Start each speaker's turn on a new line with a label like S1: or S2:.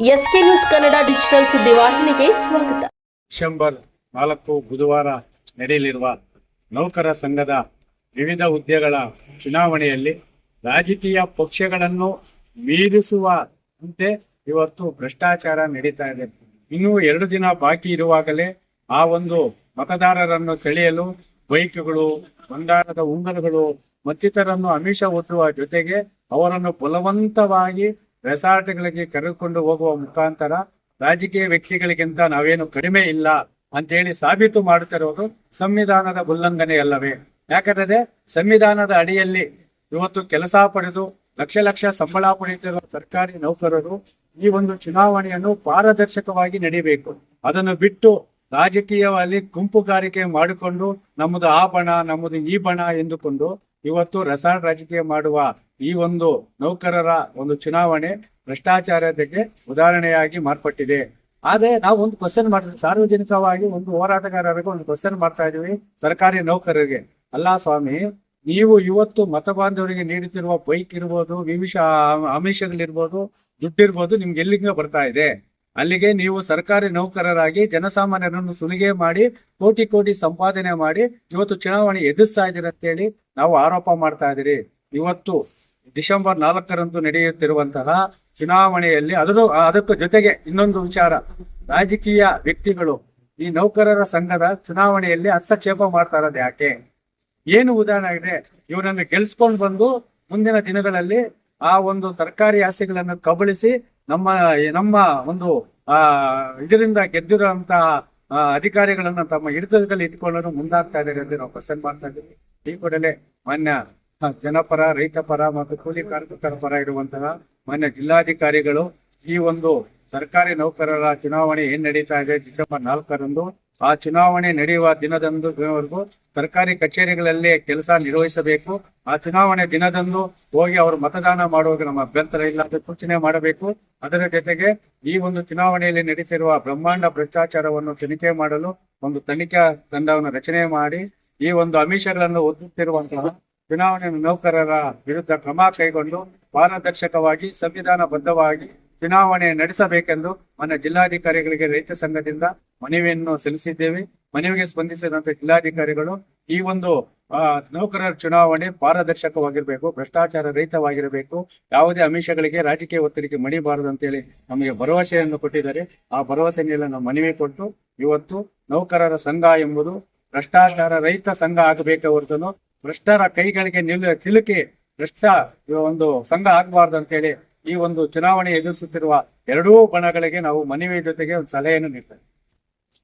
S1: S K news Kannada digital ಸುದ್ದಿವಾಹಿನಿಗೆ ಸ್ವಾಗತ.
S2: December ನಾಲ್ಕು ಬುಧವಾರ ನಡೆಯಲಿರುವ ನೌಕರ ಸಂಘದ ವಿವಿಧ ಹುದ್ದೆಗಳ ಚುನಾವಣೆಯಲ್ಲಿ ರಾಜಕೀಯ ಪಕ್ಷಗಳನ್ನು ಮೀರಿಸುವಂತೆ ಇವತ್ತು ಭ್ರಷ್ಟಾಚಾರ ನಡೀತಾ ಇದೆ. ಇನ್ನೂ ಎರಡು ದಿನ ಬಾಕಿ ಇರುವಾಗಲೇ ಆ ಒಂದು ಮತದಾರರನ್ನು ಸೆಳೆಯಲು ಬೈಕ್ಗಳು, ಬಂಗಾರದ ಉಂಗರಗಳು ಮತ್ತಿತರನ್ನು ಅಮಿಷ ಒತ್ತುವ ಜೊತೆಗೆ ಅವರನ್ನು ಬಲವಂತವಾಗಿ ರೆಸಾರ್ಟ್ಗಳಿಗೆ ಕರೆದುಕೊಂಡು ಹೋಗುವ ಮುಖಾಂತರ ರಾಜಕೀಯ ವ್ಯಕ್ತಿಗಳಿಗಿಂತ ನಾವೇನು ಕಡಿಮೆ ಇಲ್ಲ ಅಂತೇಳಿ ಸಾಬೀತು ಮಾಡುತ್ತಿರುವುದು ಸಂವಿಧಾನದ ಉಲ್ಲಂಘನೆ ಅಲ್ಲವೇ. ಯಾಕಂದ್ರೆ ಸಂವಿಧಾನದ ಅಡಿಯಲ್ಲಿ ಇವತ್ತು ಕೆಲಸ ಪಡೆದು ಲಕ್ಷ ಲಕ್ಷ ಸಂಬಳ ಪಡೆಯುತ್ತಿರುವ ಸರ್ಕಾರಿ ನೌಕರರು ಈ ಒಂದು ಚುನಾವಣೆಯನ್ನು ಪಾರದರ್ಶಕವಾಗಿ ನಡೀಬೇಕು ಅದನ್ನು ಬಿಟ್ಟು ರಾಜಕೀಯವಾಗಿ ಗುಂಪುಗಾರಿಕೆ ಮಾಡಿಕೊಂಡು ನಮ್ಮದು ಆ ಬಣ, ನಮ್ಮದು ಈ ಬಣ ಎಂದುಕೊಂಡು ಇವತ್ತು ರಸಾಯನ ರಾಜಕೀಯ ಮಾಡುವ ಈ ಒಂದು ನೌಕರರ ಒಂದು ಚುನಾವಣೆ ಭ್ರಷ್ಟಾಚಾರಕ್ಕೆ ಉದಾಹರಣೆಯಾಗಿ ಮಾರ್ಪಟ್ಟಿದೆ. ಆದ್ರೆ ನಾವು ಒಂದು ಕ್ವಶನ್ ಮಾಡ್ತೀವಿ. ಸಾರ್ವಜನಿಕವಾಗಿ ಒಂದು ಹೋರಾಟಗಾರರಿಗೆ ಒಂದು ಕ್ವಶನ್ ಮಾಡ್ತಾ ಇದೀವಿ ಸರ್ಕಾರಿ ನೌಕರರಿಗೆ. ಅಲ್ಲ ಸ್ವಾಮಿ, ನೀವು ಇವತ್ತು ಮತ ಬಾಂಧವರಿಗೆ ನೀಡುತ್ತಿರುವ ಬೈಕ್ ಇರ್ಬೋದು, ವಿವಿಷ ಆಮಿಷಗಳಿರ್ಬೋದು, ದುಡ್ಡಿರ್ಬೋದು ನಿಮ್ಗೆ ಎಲ್ಲಿಂದ ಬರ್ತಾ ಇದೆ? ಅಲ್ಲಿಗೆ ನೀವು ಸರ್ಕಾರಿ ನೌಕರರಾಗಿ ಜನಸಾಮಾನ್ಯರನ್ನು ಸುಲಿಗೆ ಮಾಡಿ, ಕೋಟಿ ಕೋಟಿ ಸಂಪಾದನೆ ಮಾಡಿ, ಇವತ್ತು ಚುನಾವಣೆ ಎದುರಿಸ್ತಾ ಇದ್ದೀರಿ ಅಂತೇಳಿ ನಾವು ಆರೋಪ ಮಾಡ್ತಾ ಇದ್ದೀರಿ. ಇವತ್ತು ಡಿಸೆಂಬರ್ ನಾಲ್ಕರಂದು ನಡೆಯುತ್ತಿರುವಂತಹ ಚುನಾವಣೆಯಲ್ಲಿ ಅದರ ಅದಕ್ಕೂ ಜೊತೆಗೆ ಇನ್ನೊಂದು ವಿಚಾರ. ರಾಜಕೀಯ ವ್ಯಕ್ತಿಗಳು, ಈ ನೌಕರರ ಸಂಘದ ಚುನಾವಣೆಯಲ್ಲಿ ಹಸ್ತಕ್ಷೇಪ ಮಾಡ್ತಾ ಇರೋದು ಯಾಕೆ? ಏನು ಉದಾಹರಣೆ ಇದೆ? ಇವರನ್ನು ಗೆಲ್ಸ್ಕೊಂಡು ಬಂದು ಮುಂದಿನ ದಿನಗಳಲ್ಲಿ ಆ ಒಂದು ಸರ್ಕಾರಿ ಆಸ್ತಿಗಳನ್ನು ಕಬಳಿಸಿ ನಮ್ಮ ನಮ್ಮ ಒಂದು, ಆ, ಇದರಿಂದ ಗೆದ್ದಿರುವಂತಹ ಅಧಿಕಾರಿಗಳನ್ನ ತಮ್ಮ ಹಿಡಿತದಲ್ಲಿ ಇಟ್ಕೊಳ್ಳಲು ಮುಂದಾಗ್ತಾ ಇದ್ದಾರೆ ಅಂತ ನಾವು ಕ್ವಶನ್ ಮಾಡ್ತಾ ಇದ್ದೀವಿ. ಈ ಕೂಡಲೇ ಮಾನ್ಯ ಜನಪರ, ರೈತ ಪರ ಮತ್ತು ಕೂಲಿ ಕಾರ್ಮಿಕರ ಪರ ಇರುವಂತಹ ಮಾನ್ಯ ಜಿಲ್ಲಾಧಿಕಾರಿಗಳು ಈ ಒಂದು ಸರ್ಕಾರಿ ನೌಕರರ ಚುನಾವಣೆ ಏನ್ ನಡೀತಾ ಇದೆ, ಡಿಸೆಂಬರ್ ನಾಲ್ಕರಂದು ಆ ಚುನಾವಣೆ ನಡೆಯುವ ದಿನದಂದು ದಿನವರೆಗೂ ಸರ್ಕಾರಿ ಕಚೇರಿಗಳಲ್ಲೇ ಕೆಲಸ ನಿರ್ವಹಿಸಬೇಕು. ಆ ಚುನಾವಣೆ ದಿನದಂದು ಹೋಗಿ ಅವರು ಮತದಾನ ಮಾಡುವಾಗ ನಮ್ಮ ಅಭ್ಯಂತರ ಇಲ್ಲ ಅಂತ ಸೂಚನೆ ಮಾಡಬೇಕು. ಅದರ ಜೊತೆಗೆ ಈ ಒಂದು ಚುನಾವಣೆಯಲ್ಲಿ ನಡೆಸಿರುವ ಬ್ರಹ್ಮಾಂಡ ಭ್ರಷ್ಟಾಚಾರವನ್ನು ತನಿಖೆ ಮಾಡಲು ಒಂದು ತನಿಖಾ ತಂಡವನ್ನು ರಚನೆ ಮಾಡಿ ಈ ಒಂದು ಅಮಿಷಗಳನ್ನು ಒದ್ದುತ್ತಿರುವಂತಹ ಚುನಾವಣೆ ನೌಕರರ ವಿರುದ್ಧ ಕ್ರಮ ಕೈಗೊಂಡು ಪಾರದರ್ಶಕವಾಗಿ, ಸಂವಿಧಾನಬದ್ಧವಾಗಿ ಚುನಾವಣೆ ನಡೆಸಬೇಕೆಂದು మన ಜಿಲ್ಲಾಧಿಕಾರಿಗಳಿಗೆ ರೈತ ಸಂಘದಿಂದ ಮನವಿಯನ್ನು ಸಲ್ಲಿಸಿದ್ದೇವೆ. ಮನವಿಗೆ ಸ್ಪಂದಿಸಿದಂತ ಜಿಲ್ಲಾಧಿಕಾರಿಗಳು ಈ ಒಂದು ನೌಕರರ ಚುನಾವಣೆ ಪಾರದರ್ಶಕವಾಗಿರಬೇಕು, ಭ್ರಷ್ಟಾಚಾರ ರಹಿತವಾಗಿರಬೇಕು. ಯಾವುದೇ ಅಮಿಷಗಳಿಗೆ ರಾಜಕೀಯ ಒತ್ತಡಕ್ಕೆ ಮಣಿಬಾರದು ಅಂತೇಳಿ ನಮಗೆ ಭರವಸೆಯನ್ನು ಕೊಟ್ಟಿದ್ದಾರೆ. ಆ ಭರವಸೆ ಮೇಲೆ ನಾವು ಮನವಿ ಕೊಟ್ಟು ಇವತ್ತು ನೌಕರರ ಸಂಘ ಎಂಬುದು ಭ್ರಷ್ಟಾಚಾರ ರಹಿತ ಸಂಘ ಆಗಬೇಕೆ ಹೊರತು ಭ್ರಷ್ಟರ ಕೈಗಳಿಗೆ ನಿಲ್ಲ ಸಿಲುಕಿ ಭ್ರಷ್ಟ ಒಂದು ಸಂಘ ಆಗಬಾರ್ದು ಅಂತೇಳಿ ಈ ಒಂದು ಚುನಾವಣೆ ಎದುರಿಸುತ್ತಿರುವ ಎರಡೂ ಬಣಗಳಿಗೆ ನಾವು ಮನವಿ ಜೊತೆಗೆ ಒಂದು ಸಲಹೆಯನ್ನು ನೀಡ್ತೇವೆ.